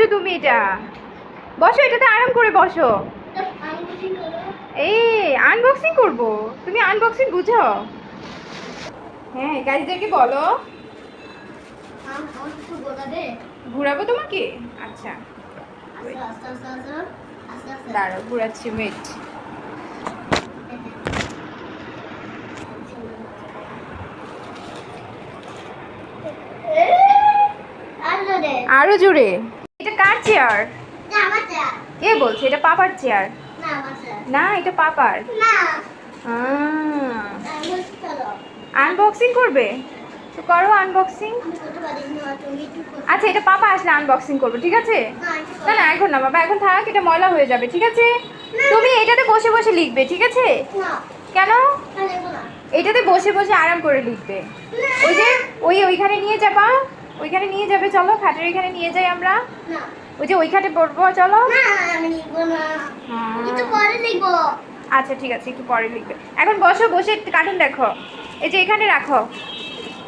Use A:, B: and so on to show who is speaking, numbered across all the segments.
A: করছ তুমি এটা? বসো, এটাতে আরাম করে বসো। এই আনবক্সিং করব। তুমি আনবক্সিং বুঝো? হ্যাঁ গাড়িদেরকে বলো। ঘুরাবো তোমাকে? আচ্ছা। দাঁড়াও, ঘুরাচ্ছি ওয়েট আরও জোরে। এটা কার চেয়ার কে বলছে? এটা পাপার চেয়ার না এটা পাপার। আনবক্সিং করবে? তো করো আনবক্সিং আচ্ছা এটা পাপা আসলে আনবক্সিং করব ঠিক আছে? না না এখন না বাবা এখন থাক এটা ময়লা হয়ে যাবে ঠিক আছে? তুমি এটাতে বসে বসে লিখবে ঠিক আছে? কেন? এটাতে বসে বসে আরাম করে লিখবে। ওই যে ওই ওইখানে নিয়ে যাবা। ওইখানে নিয়ে যাবে চলো? খাটের ওইখানে নিয়ে যাই আমরা? ওই যে ওই খাটে পড়ব চলো? আচ্ছা ঠিক আছে একটু পরে লিখবে। এখন বসো বসে কার্টুন দেখো। এই যে এখানে রাখো।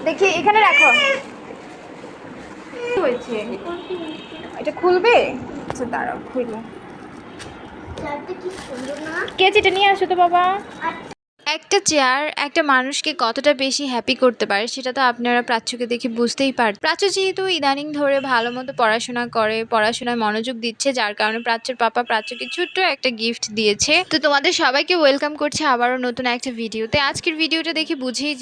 A: দেখি এখানে রাখো। কি হয়েছে? এটা খুলবে? আচ্ছা দাঁড়াও খুলবো। কেজিটা নিয়ে আসো তো বাবা। একটা চেয়ার একটা মানুষকে কতটা বেশি হ্যাপি করতে পারে, সেটা তো আপনারা প্রাচ্যকে দেখে বুঝতেই পারেন প্রাচ্য যেহেতু ইদানিং ধরে ভালো মতো পড়াশোনা করে, পড়াশোনায় মনোযোগ দিচ্ছে, যার কারণে প্রাচ্যের পাপা প্রাচ্যকে ছোট্ট একটা গিফট দিয়েছে। তো তোমাদের সবাইকে ওয়েলকাম করছে আবারও নতুন একটা ভিডিওতে আজকের ভিডিওটা দেখে বুঝেই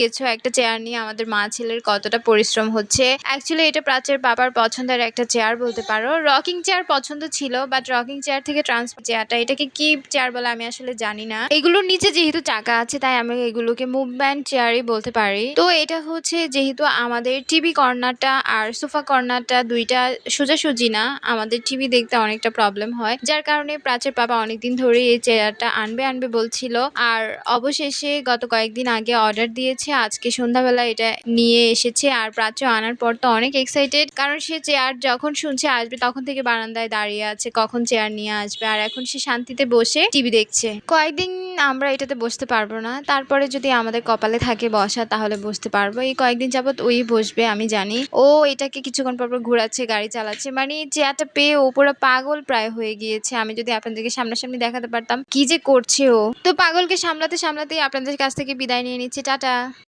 A: গেছো একটা চেয়ার নিয়ে আমাদের মা ছেলের কতটা পরিশ্রম হচ্ছে। অ্যাকচুয়ালি এটা প্রাচ্যের পাপার পছন্দের একটা চেয়ার বলতে পারো। রকিং চেয়ার পছন্দ ছিল বাট রকিং চেয়ার থেকে ট্রান্সফার চেয়ারটা এটাকে কি চেয়ার বলে আমি আসলে জানি না। এগুলোর নিচে যেহেতু চাকা আছে, তাই আমি এগুলোকে মুভমেন্ট চেয়ারই বলতে পারি। তো এটা হচ্ছে যেহেতু আমাদের টিভি কর্নারটা আর সোফা কর্নারটা দুইটা সোজাসুজি না, আমাদের টিভি দেখতে অনেকটা প্রবলেম হয়। যার কারণে প্রাচের পাপা অনেকদিন ধরে এই চেয়ারটা আনবে আনবে বলছিল। আর অবশেষে গত কয়েকদিন আগে অর্ডার দিয়েছে, আজকে সন্ধ্যাবেলা এটা নিয়ে এসেছে। আর প্রাচ্য আনার পর তো অনেক এক্সাইটেড কারণ সে চেয়ার যখন শুনছে আসবে, তখন থেকে বারান্দায় দাঁড়িয়ে আছে, কখন চেয়ার নিয়ে আসবে। আর এখন সে শান্তিতে বসে টিভি দেখছে। কয়েকদিন আমরা এটাতে বসতে পারব না। তারপরে যদি আমাদের কপালে থাকে বসা, তাহলে বুঝতে পারব। এই কয়েকদিন যাবৎ ওই বসবে, আমি জানি। ও এটাকে কিছুক্ষণ পর পর ঘোরাচ্ছে, গাড়ি চালাচ্ছে। মানে চেয়ারটা পেয়ে ও পুরো পাগল প্রায় হয়ে গিয়েছে। আমি যদি আপনাদেরকে সামনাসামনি দেখাতে পারতাম, কি যে করছে ও। তো পাগলকে সামলাতে সামলাতেই আপনাদের কাছ থেকে বিদায় নিয়ে নিচ্ছি। টাটা।